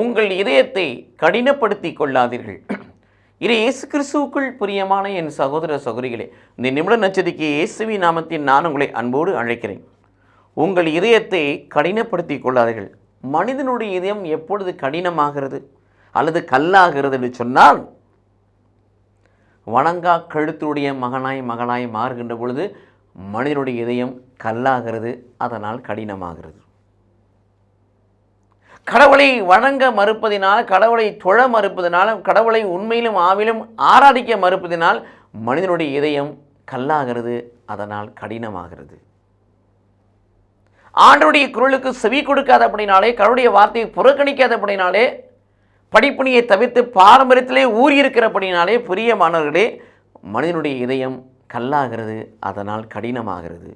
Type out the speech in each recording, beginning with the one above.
உங்கள் இதயத்தை கடினப்படுத்தி கொள்ளாதீர்கள். இது இயேசு கிறிஸ்துவுக்குள் பிரியமான என் சகோதர சகோதரிகளே இந்த நிமிட நச்சதிக்கு இயேசுவி நாமத்தின் நான் உங்களை அன்போடு அழைக்கிறேன். உங்கள் இதயத்தை கடினப்படுத்தி கொள்ளாதீர்கள். மனிதனுடைய இதயம் எப்பொழுது கடினமாகிறது அல்லது கல்லாகிறது என்று சொன்னால் வணங்கா கழுத்துடைய மகனாய் மகளாய் மாறுகின்ற பொழுது மனிதனுடைய இதயம் கல்லாகிறது அதனால் கடினமாகிறது. கடவுளை வணங்க மறுப்பதினால் கடவுளை தொழ மறுப்பதினால் கடவுளை உண்மையிலும் ஆவிலும் ஆராதிக்க மறுப்பதினால் மனிதனுடைய இதயம் கல்லாகிறது அதனால் கடினமாகிறது. ஆண்டருடைய குரலுக்கு செவி கொடுக்காதபடினாலே கடவுளுடைய வார்த்தையை புறக்கணிக்காதபடினாலே படிப்பணியை தவிர்த்து பாரம்பரியத்திலே ஊறியிருக்கிறபடினாலே பிரியமானவர்களே மனிதனுடைய இதயம் கல்லாகிறது அதனால் கடினமாகிறது.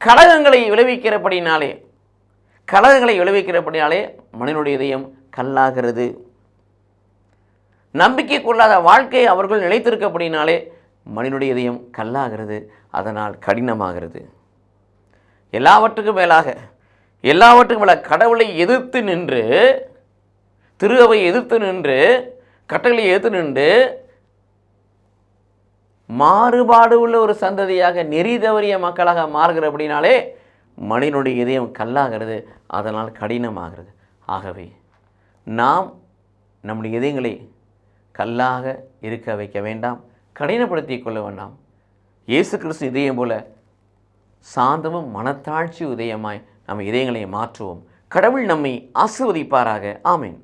கடகங்களை விளைவிக்கிறபடினாலே கலகங்களை விளைவிக்கிறபடினாலே மனிதனுடைய இதயம் கல்லாகிறது. நம்பிக்கை கொள்ளாத வாழ்க்கையை அவர்கள் நிலைத்திருக்கப்படினாலே மனிதனுடைய இதயம் கல்லாகிறது அதனால் கடினமாகிறது. எல்லாவற்றுக்கும் மேலாக எல்லாவற்றுக்கும் மேலாக கடவுளை எதிர்த்து நின்று திருவை எதிர்த்து நின்று கட்டளை எதிர்த்து நின்று மாறுபாடு உள்ள ஒரு சந்ததியாக நெறி தவறிய மக்களாக மாறுகிற அப்படின்னாலே மனிதனுடைய இதயம் கல்லாகிறது அதனால் கடினமாகிறது. ஆகவே நாம் நம்முடைய இதயங்களை கல்லாக இருக்க வைக்க வேண்டாம் கடினப்படுத்தி கொள்ள வேண்டாம். இயேசு கிறிஸ்து இதயம் போல சாந்தமும் மனத்தாழ்ச்சி உதயமாய் நம்ம இதயங்களை மாற்றுவோம். கடவுள் நம்மை ஆசிர்வதிப்பாராக. ஆமேன்.